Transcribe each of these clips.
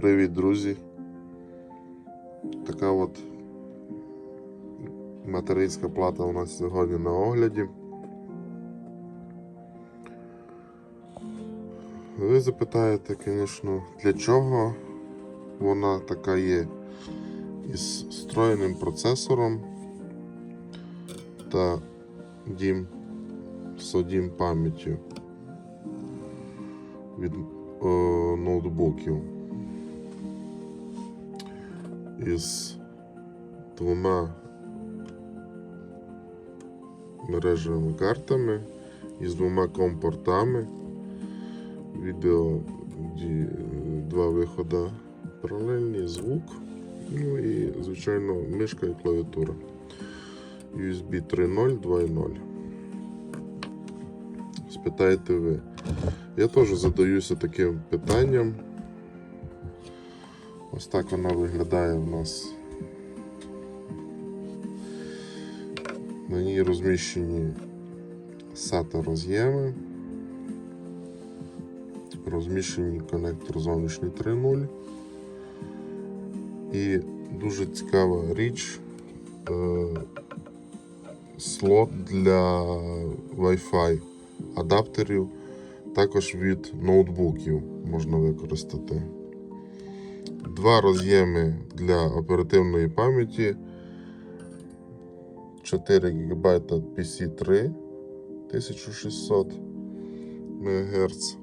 Привіт, друзі! Така от материнська плата у нас сьогодні на огляді. Ви запитаєте, звісно, для чого вона така є із встроєним процесором та дім содім пам'яттю від е, ноутбуків із двома мережевими картами і з двома компортами. Відео два виходи паралельні, звук, ну і, звичайно, мишка і клавіатура. USB 3.0, 2.0. Спитаєте ви. Я теж задаюся таким питанням. Ось так вона виглядає в нас. На ній розміщені SATA роз'єми. Розміщені конектор зовнішній 3.0. І дуже цікава річ. е, Слот для Wi-Fi адаптерів також від ноутбуків можна використати. Два роз'єми для оперативної пам'яті. 4 ГБ PC3 1600 МГц.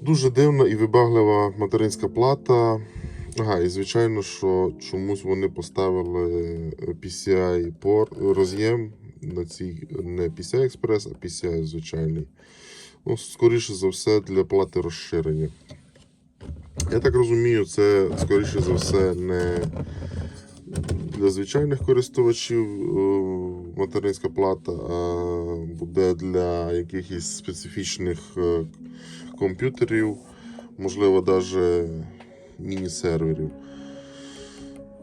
Дуже дивна і вибаглива материнська плата. Ага, і звичайно, що чомусь вони поставили PCI порт роз'єм на цій не PCI Express, а PCI звичайний. Ну, скоріше за все, для плати розширення. Я так розумію, це скоріше за все не для звичайних користувачів е, материнська плата, а буде для якихось специфічних е, комп'ютерів, можливо, навіть міні-серверів.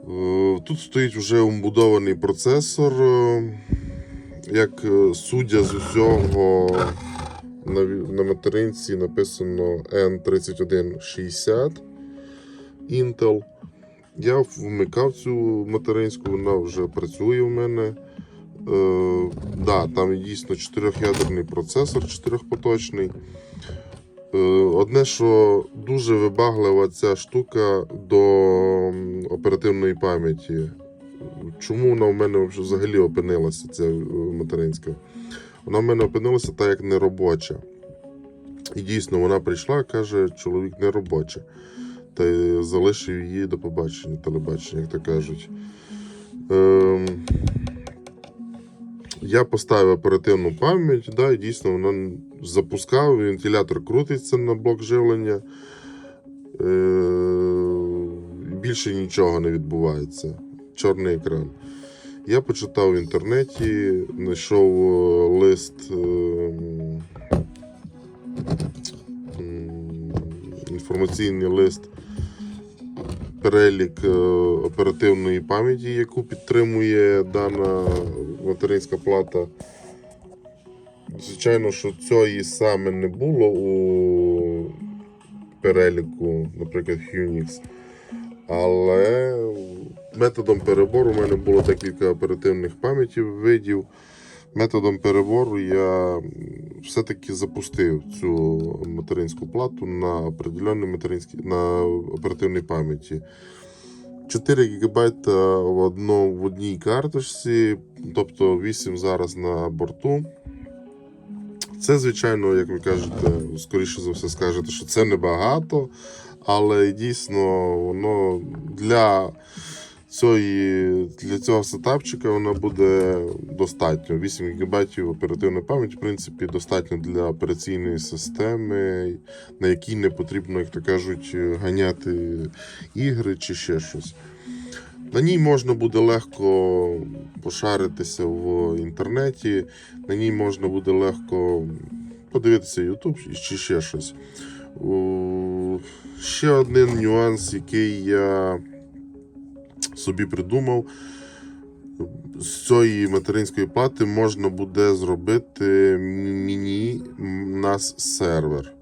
Е, Тут стоїть вже умбудований процесор. Як суддя з усього на, на материнці написано N3160 Intel. Я вмикав цю материнську, вона вже працює у мене. Е, да, там дійсно чотирьохядерний процесор, чотирьохпоточний. Е, одне, що дуже вибаглива ця штука до оперативної пам'яті. Чому вона у мене взагалі опинилася, ця е, материнська? Вона в мене опинилася так, як неробоча. І дійсно вона прийшла, каже, чоловік не робоча. Та й залишив її до побачення, телебачення, як то кажуть. Ем, я поставив оперативну пам'ять, да, і дійсно вона запускав, вентилятор крутиться на блок живлення. Е, більше нічого не відбувається. Чорний екран. Я почитав в інтернеті, знайшов е, лист. ем, інформаційний лист, перелік е, оперативної пам'яті, яку підтримує дана материнська плата. Звичайно, що цієї саме не було у переліку, наприклад, Unix. Але методом перебору у мене було декілька оперативних пам'ятів видів. Методом перебору я все-таки запустив цю материнську плату на на оперативній пам'яті. 4 ГБ в, одно, в одній карточці, тобто 8 зараз на борту. Це, звичайно, як ви кажете, скоріше за все скажете, що це небагато, але дійсно воно для цієї, для цього сетапчика воно буде достатньо. 8 ГБ оперативної пам'яті, в принципі, достатньо для операційної системи, на якій не потрібно, як то кажуть, ганяти ігри чи ще щось. На ній можна буде легко пошаритися в інтернеті, на ній можна буде легко подивитися YouTube чи ще щось. Ще один нюанс, який я собі придумав. З цієї материнської плати можна буде зробити міні нас сервер.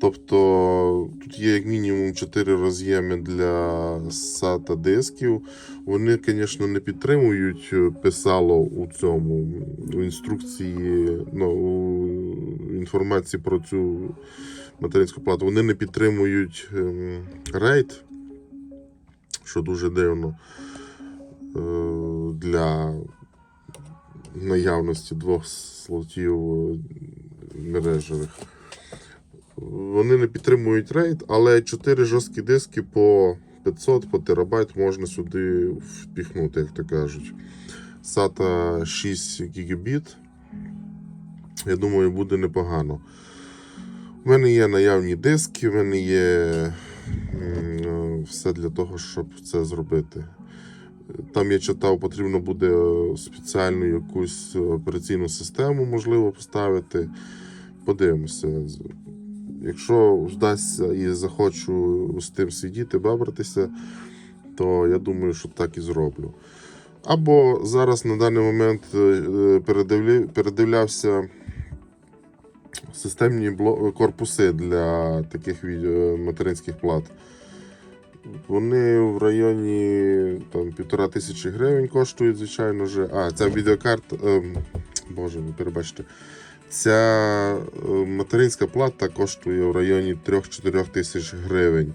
Тобто тут є як мінімум 4 роз'єми для SATA дисків. Вони, звісно, не підтримують е, писало у цьому у інструкції, ну, у інформації про цю материнську плату. Вони не підтримують ем, RAID, що дуже дивно е, для наявності двох слотів е, мережевих. Вони не підтримують RAID, але 4 жорсткі диски по 500 по терабайт можна сюди впіхнути, як то кажуть. SATA 6 гігабіт. Я думаю, буде непогано. У мене є наявні диски, в мене є все для того, щоб це зробити. Там я читав, потрібно буде е, спеціальну якусь операційну систему, можливо, поставити. Подивимося. Якщо вдасться і захочу з тим сидіти, бабратися, то я думаю, що так і зроблю. Або зараз на даний момент е, передивлявся системні корпуси для таких материнських плат. Вони в районі там, півтора тисячі гривень коштують, звичайно ж. А, ця відеокарта. ем, боже, ви перебачте. Ця е, материнська плата коштує в районі 3-4 тисяч гривень.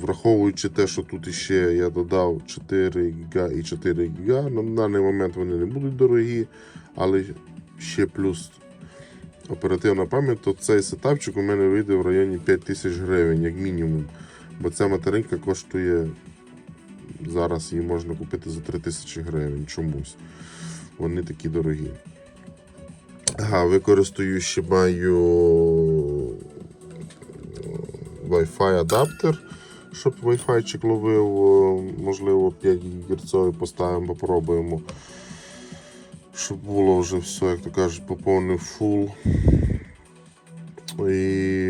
Враховуючи те, що тут іще я додав 4 ГБ і 4 ГБ, на даний момент вони не будуть дорогі, але ще плюс оперативна пам'ять, то цей сетапчик у мене вийде в районі 5 тисяч гривень, як мінімум. Бо ця материнка коштує зараз її можна купити за 3 тисячі гривень чомусь. Вони такі дорогі. Ага, використаю ще маю е, Wi-Fi адаптер, щоб Wi-Fi ловив, е, можливо, 5 ГГц поставимо, попробуємо. Щоб було вже все, як то кажуть, поповнив фул. І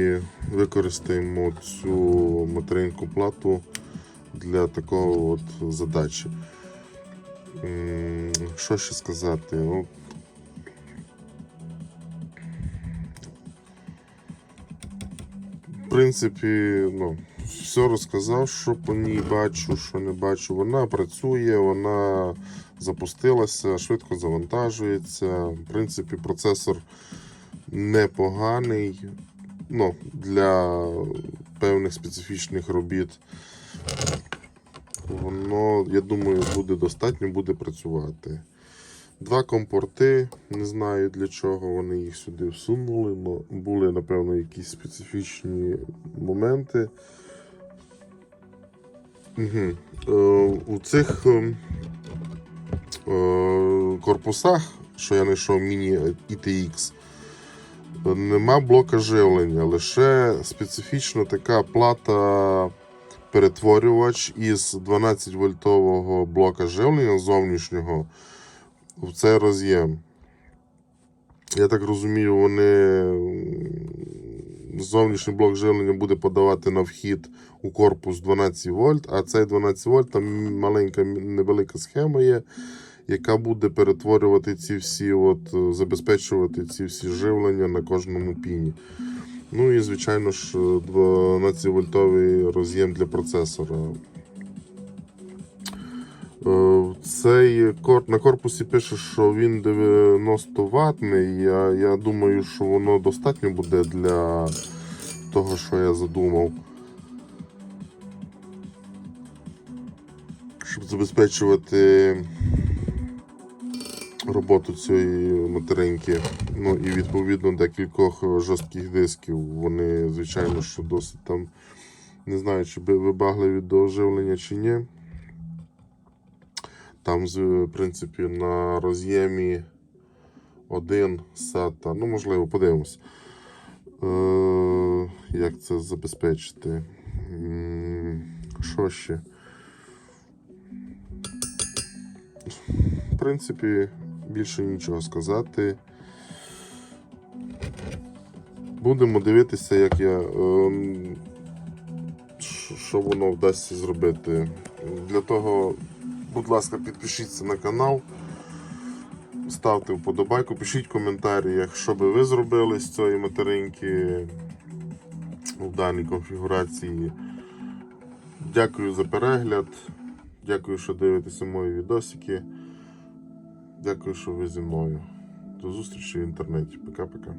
використаємо цю материнку плату для такого от задачі. Що ще сказати? В принципі, ну, все розказав, що по ній бачу, що не бачу. Вона працює, вона запустилася, швидко завантажується. В принципі, процесор непоганий. Ну, для певних специфічних робіт. Воно, я думаю, буде достатньо, буде працювати. Два компорти, не знаю для чого вони їх сюди всунули, але були, напевно, якісь специфічні моменти. Угу. Е, у цих е, е, корпусах, що я знайшов міні ITX, нема блока живлення, лише специфічна така плата перетворювач із 12 вольтового блока живлення зовнішнього в цей роз'єм. Я так розумію, вони зовнішній блок живлення буде подавати на вхід у корпус 12 вольт, а цей 12 вольт там маленька невелика схема є, яка буде перетворювати ці всі, от, е, забезпечувати ці всі живлення на кожному піні. Ну і, звичайно ж, 12 вольтовий роз'єм для процесора. Е, Цей на корпусі пише, що він 90 ватний. Я, я думаю, що воно достатньо буде для того, що я задумав. Щоб забезпечувати роботу цієї материнки. Ну і відповідно декількох жорстких дисків. Вони, звичайно, що досить там. Не знаю, чи вибагливі до оживлення чи ні. Там, в принципі, на роз'ємі один SATA. Ну, можливо, подивимось. Е, як це забезпечити? Що ще? В принципі, більше нічого сказати. Будемо дивитися, як я. ем, що- воно вдасться зробити. Для того, будь ласка, підпишіться на канал, ставте вподобайку, пишіть в коментарях, що би ви зробили з цієї материнки. в даній конфігурації. Дякую за перегляд. Дякую, що дивитеся мої відосики. Дякую, що ви зі мною. До зустрічі в інтернеті. Пока-пока.